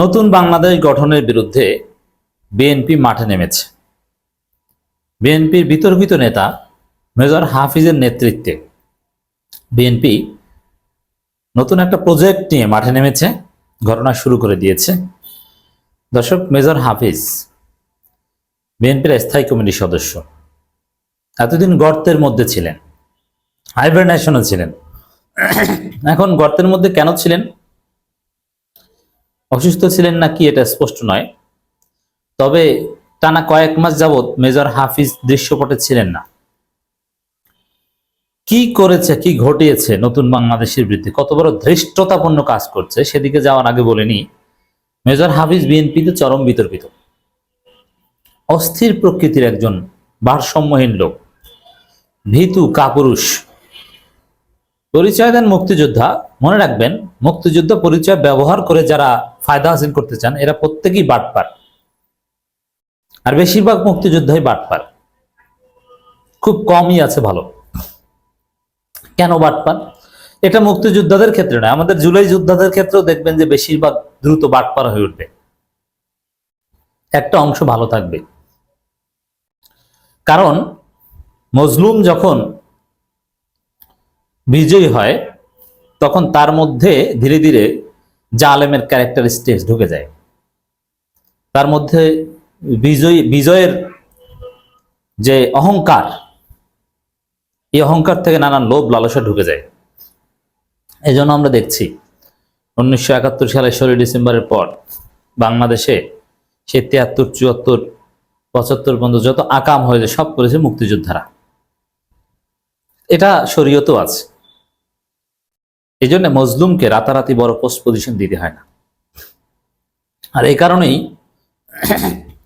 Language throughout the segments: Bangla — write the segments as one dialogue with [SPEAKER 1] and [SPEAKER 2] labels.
[SPEAKER 1] নতুন বাংলাদেশ গঠনের বিরুদ্ধে বিএনপি মাঠে নেমেছে। বিএনপির বিতর্কিত নেতা মেজর হাফিজের নেতৃত্বে বিএনপি নতুন একটা প্রজেক্ট নিয়ে মাঠে নেমেছে, ঘটনা শুরু করে দিয়েছে। দর্শক, মেজর হাফিজ বিএনপির স্থায়ী কমিটির সদস্য। এতদিন গর্তের মধ্যে ছিলেন হাইব্রিনেশনও ছিলেন। এখন গর্তের মধ্যে কেন ছিলেন? অসুস্থ ছিলেন না কি এটা স্পষ্ট নয়। তবে টানা কয়েক মাস যাবৎ মেজর হাফিজ দৃশ্যপটে ছিলেন না। কি করেছে, কি ঘটিয়েছে নতুন বাংলাদেশের বিরুদ্ধে? কত বড় ধৃষ্টতাপূর্ণ কাজ করছে, সেদিকে যাওয়ার আগে বলেনি। মেজর হাফিজ বিএনপিতে চরম বিতর্কিত। অস্থির প্রকৃতির একজন ভারসাম্যহীন লোক। ভীতু কাপুরুষ। পরিচয় দেন মুক্তিযোদ্ধা। মনে রাখবেন, মুক্তিযুদ্ধ পরিচয় ব্যবহার করে যারা ফায়দা হাসিল করতে চান, এরা প্রত্যেকেই বাটপার। আর বেশিরভাগ মুক্তিযোদ্ধাই বাটপার। খুব কমই আছে ভালো। কেন বাটপার? এটা মুক্তিযোদ্ধাদের ক্ষেত্রে নয়, আমাদের জুলাই যোদ্ধাদের ক্ষেত্রেও দেখবেন যে বেশিরভাগ দ্রুত বাটপার হয়ে উঠবে। একটা অংশ ভালো থাকবে। কারণ, মজলুম যখন বিজয়ী হয়, তখন তার মধ্যে ধীরে ধীরে জালেমের ক্যারেক্টারিস্টিক্স ঢুকে যায়। তার মধ্যে বিজয়ী, বিজয়ের যে অহংকার, এই অহংকার থেকে নানান লোভ, লালসা ঢুকে যায়। এই জন্য আমরা দেখছি, উনিশশো একাত্তর সালের ষোলোই ডিসেম্বরের পর বাংলাদেশে সে তিয়াত্তর, চুয়াত্তর, পঁচাত্তর পর্যন্ত যত আকাম হয়েছে সব করেছে মুক্তিযোদ্ধারা। এটা শরীয়তও আছে। এই জন্য মজলুমকে রাতারাতি বড় পোস্ট পজিশন দিতে হয় না আর এই কারণেই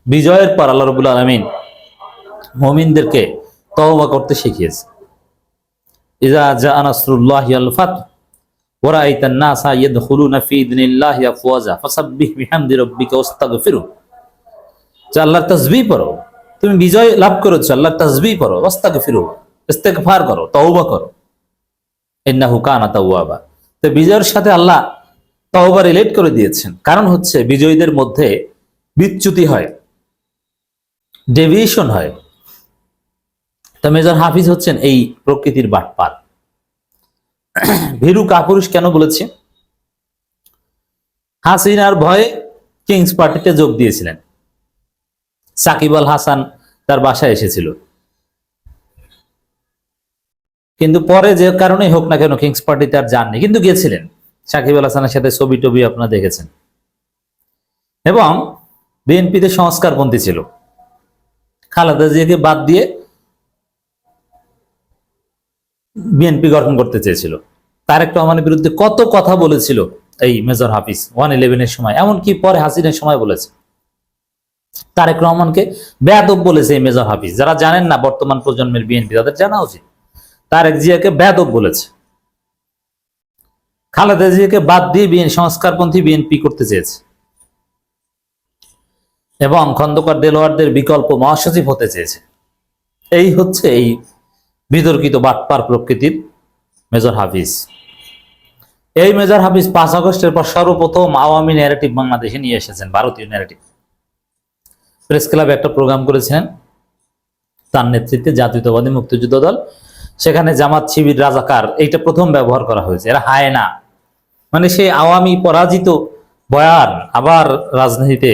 [SPEAKER 1] বিজয়ের পর আল্লাহ রবুল আলমিন মমিনদেরকে তওবা করতে শিখিয়েছে ইজা জা নাসরুল্লাহি আল ফাত ورأيت الناس يدخلون في دين الله أفواجا فسبح بحمد ربك واستغفره যে আল্লাহর তাসবিহ পড়ো তুমি বিজয় লাভ করেছো আল্লাহর তাসবিহ পড়ো ওয়াস্তাগফিরু ইস্তেগফার করো তওবা করো ইন্নাহু কানা তাওয়াবা তো বিজয়ের সাথে আল্লাহ তওবা রিলেট করে দিয়েছেন। কারণ হচ্ছে বিজয়ীদের মধ্যে বিচ্যুতি হয় ডেভিয়েশন হয়। তো মেজর হাফিজ হচ্ছেন এই প্রকৃতির বাটপার। ভীরু কাপুরুষ কেন বলেছে? হাসিনার ভয়ে কিংস পার্টিতে যোগ দিয়েছিলেন। সাকিব আল হাসান তার বাসায় এসেছিল। কিন্তু পরে যে কারণেই হোক না কেন কিংস পার্টিতে আর যাননি। কিন্তু গিয়েছিলেন। সাকিব আল হাসানের সাথে ছবি টবি আপনারা দেখেছেন। এবং বিএনপিতে সংস্কারপন্থী ছিল। খালেদা জিয়াকে বাদ দিয়ে বিএনপি গঠন করতে চেয়েছিল। তারেক রহমানের বিরুদ্ধে কত কথা বলেছিল এই মেজর হাফিজ ওয়ান ইলেভেনের সময়। এমনকি পরে হাসিনের সময় বলেছে। তারেক রহমানকে বেয়াদব বলেছে এই মেজর হাফিজ। যারা জানেন না বর্তমান প্রজন্মের বিএনপি, তাদের জানা উচিত। তারেক জিয়াকে বেয়াদব বলেছে। খালেদা জিয়াকে বাদ দিয়ে বিএন সংস্কারপন্থী বিএনপি করতে চেয়েছে। এবং খন্দকার দেলোয়ারদের বিকল্প মহাসচিব হতে চেয়েছে। এই হচ্ছে এই বিতর্কিত বাটপার প্রকৃতির মেজর হাফিজ। এই মেজর হাফিজ পাঁচ আগস্টের পর সর্বপ্রথম আওয়ামী ন্যারেটিভ বাংলাদেশে নিয়ে এসেছেন, ভারতীয় ন্যারেটিভ প্রেস ক্লাবে একটা প্রোগ্রাম করেছিলেন। তার নেতৃত্বে জাতীয়তাবাদী মুক্তিযুদ্ধ দল সেখানে জামাত শিবির রাজাকার, এইটা প্রথম ব্যবহার করা হয়েছে। এরা হায় না। মানে সে আওয়ামী পরাজিত বয়ান আবার রাজনীতিতে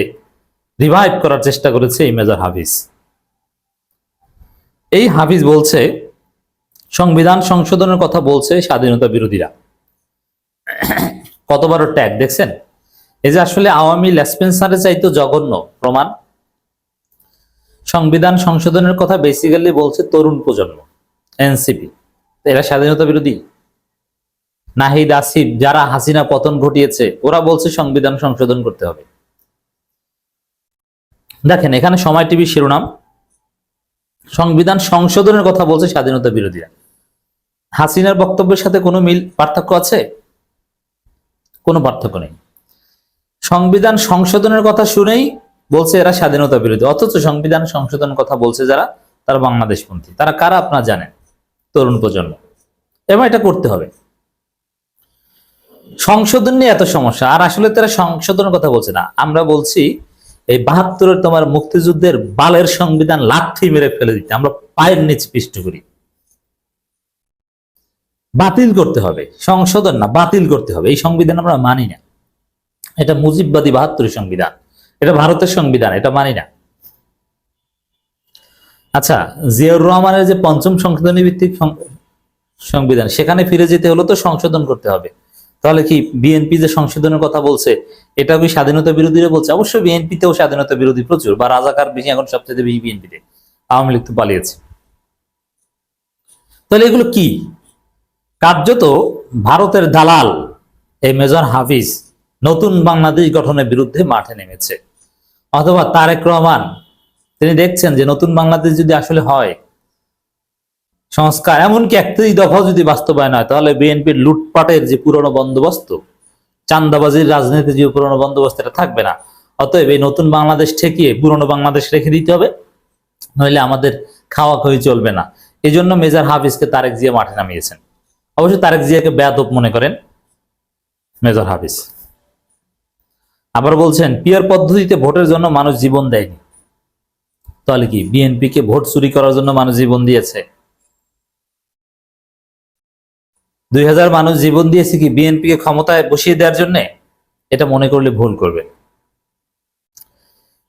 [SPEAKER 1] রিভাইভ করার চেষ্টা করেছে এই মেজর হাফিজ। এই হাফিজ বলছে, সংবিধান সংশোধনের কথা বলছে স্বাধীনতা বিরোধীরা। কত বড় ট্যাগ দেখছেন? এই যে আসলে আওয়ামী লেসপেন্সারের চাইতো জঘন্য প্রমাণ। সংবিধান সংশোধনের কথা বেসিক্যালি বলছে তরুণ প্রজন্ম। এনসিপি। এরা স্বাধীনতা বিরোধী? নাহিদ, আসিফ, যারা হাসিনা পতন ঘটিয়েছে, ওরা বলছে সংবিধান সংশোধন করতে হবে। দেখেন, এখানে সময় টিভি শিরোনাম। সংবিধান সংশোধনের কথা বলছে স্বাধীনতা বিরোধীরা। হাসিনার বক্তব্যের সাথে কোনো মিল, পার্থক্য আছে? কোনো পার্থক্য নেই। সংবিধান সংশোধনের কথা শুনেই বলছে এরা স্বাধীনতা বিরোধী। অথচ সংবিধান সংশোধনের কথা বলছে যারা? তারা বাংলাদেশপন্থী। তারা কারা আপনারা জানেন? তরুণ প্রজন্ম। এবং এটা করতে হবে। সংশোধন নিয়ে এত সমস্যা, আর আসলে তারা সংশোধনের কথা বলছে না। আমরা বলছি, এই বাহাত্তরের তোমার মুক্তিযুদ্ধের বালের সংবিধান লাথি মেরে ফেলে দিতে। আমরা পায়ের নিচে পিষ্ট করি। বাতিল করতে হবে। সংশোধন না, বাতিল করতে হবে। এই সংবিধান আমরা মানি না। এটা মুজিববাদী বাহাত্তরের সংবিধান। এটা ভারতের সংবিধান, এটা মানি না। আচ্ছা জিয়াউর রহমানের যে পঞ্চম সংশোধনী ভিত্তিক সংবিধান, সেখানে ফিরে যেতে হলো তো সংশোধন করতে হবে। তাহলে কি বিএনপি যে সংশোধনের কথা বলছে এটা কি স্বাধীনতা বিরোধীরা বলছে? অবশ্যই বিএনপিতেও স্বাধীনতা বিরোধী প্রচুর, বা রাজাকার বেশি এখন সবচেয়ে বেশি বিএনপিতে আওয়ামী লীগ তো পালিয়েছে। তাহলে এগুলো কি? কার্যত ভারতের দালাল, এই মেজর হাফিজ, নতুন বাংলাদেশ গঠনের বিরুদ্ধে মাঠে নেমেছে। অথবা তারেক রহমান তিনি দেখছেন যে নতুন বাংলাদেশ যদি আসলে হয়, সংস্কার, এমনকি একত্রিশ দফা যদি বাস্তবায়ন হয়, তাহলে বিএনপির লুটপাটের যে পুরনো বন্দোবস্ত চান্দাবাজির রাজনীতি যে পুরনো বন্দোবস্ত, এটা থাকবে না। অতএব এই নতুন বাংলাদেশ ঠেকিয়ে পুরনো বাংলাদেশ রেখে দিতে হবে, নইলে আমাদের খাওয়া খই চলবে না। এই জন্য মেজর হাফিজকে তারেক জিয়া মাঠে নামিয়েছেন। অবশ্য তারেক জিয়াকে বেয়াদব মনে করেন মেজর হাফিজ। আবার বলছেন, পিয়ার পদ্ধতিতে ভোটের জন্য মানুষ জীবন দেয়নি। তাহলে কি বিএনপি কে ভোট চুরি করার জন্য মানুষ জীবন দিয়েছে? দুই হাজার মানুষ জীবন দিয়েছে কি বিএনপি কে ক্ষমতায় বসিয়ে দেওয়ার জন্য? এটা মনে করলে ভুল করবে।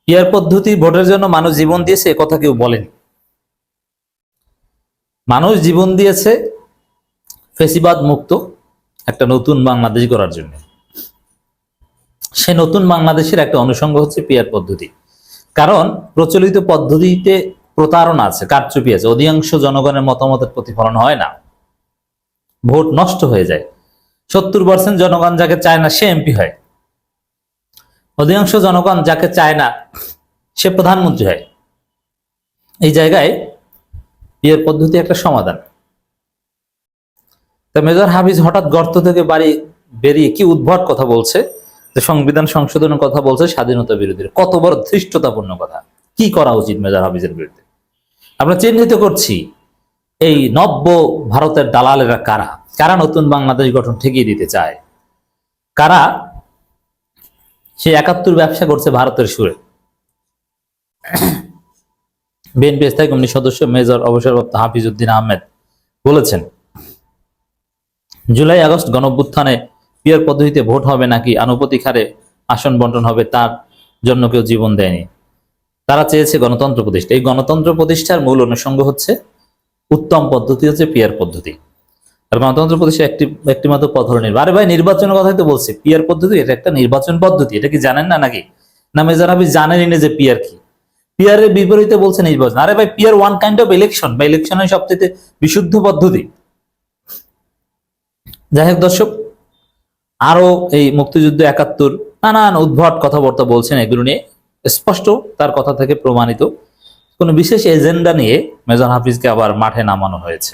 [SPEAKER 1] পিয়ার পদ্ধতি ভোটের জন্য মানুষ জীবন দিয়েছে কথা কেউ বলেনি। মানুষ জীবন দিয়েছে ফেসিবাদ মুক্ত একটা নতুন বাংলাদেশ করার জন্য। সে নতুন বাংলাদেশের একটা অনুষঙ্গ হচ্ছে পিয়ার পদ্ধতি। কারণ প্রচলিত পদ্ধতিতে প্রতারণা আছে, কারচুপি আছে, অধিকাংশ জনগণের মতামতের প্রতিফলন হয় না। ভোট নষ্ট হয়ে যায়। সত্তর পার্সেন্ট জনগণ যাকে চায় না, সে এমপি হয়। অধিকাংশ জনগণ যাকে চায় না, সে প্রধানমন্ত্রী হয়। এই জায়গায় বিয়ের পদ্ধতি একটা সমাধান। তা মেজর হাফিজ হঠাৎ গর্ত থেকে বাড়ি বেরিয়ে কি উদ্ভট কথা বলছে? যে সংবিধান সংশোধনের কথা বলছে স্বাধীনতা বিরোধীর। কত বড় ধৃষ্টতাপূর্ণ কথা। কি করা উচিত মেজর হাফিজের বিরুদ্ধে? আমরা চিহ্নিত করছি, এই নব্য ভারতের দালালেরা কারা? কারা নতুন বাংলাদেশ গঠন ঠেকিয়ে দিতে চায়? কারা সে একাত্তর ব্যবসা করছে ভারতের সুরে? বিএনপি স্থায়ী কমিটির সদস্য মেজর অবসরপ্রাপ্ত হাফিজ উদ্দিন আহমেদ বলেছেন, জুলাই আগস্ট গণঅভ্যুত্থানে পিয়ার পদ্ধতিতে ভোট হবে নাকি আনুপাতিক হারে আসন বন্টন হবে তার জন্য কেউ জীবন দেয়নি। তারা চেয়েছে গণতন্ত্র প্রতিষ্ঠা। এই গণতন্ত্র প্রতিষ্ঠার মূল অনুষঙ্গ হচ্ছে উত্তম পদ্ধতি হচ্ছে পিয়ার পদ্ধতি। আর গণতন্ত্র প্রতিষ্ঠা একটি একটি মাত্র পথ হলো নির্বাচন আরে ভাই, নির্বাচনের কথাই তো বলছি। পিয়ার পদ্ধতি, এটা একটা নির্বাচন পদ্ধতি। এটা কি জানেন না নাকি? না, মেজর হাফিজ, জানেনই না যে পিয়ার কি? পিয়ারের বিপরীতে বলছে নির্বাচন। আরে ভাই, peer one kind of election বা ইলেকশনের সবচেয়ে বিশুদ্ধ পদ্ধতি। যাই হোক দর্শক আরও এই মুক্তিযুদ্ধ একাত্তর নানান উদ্ভট কথাবার্তা বলছেন এগুলো নিয়ে। স্পষ্ট তার কথা থেকে প্রমাণিত। কোনো বিশেষ এজেন্ডা নিয়ে মেজর হাফিজকে আবার মাঠে নামানো হয়েছে।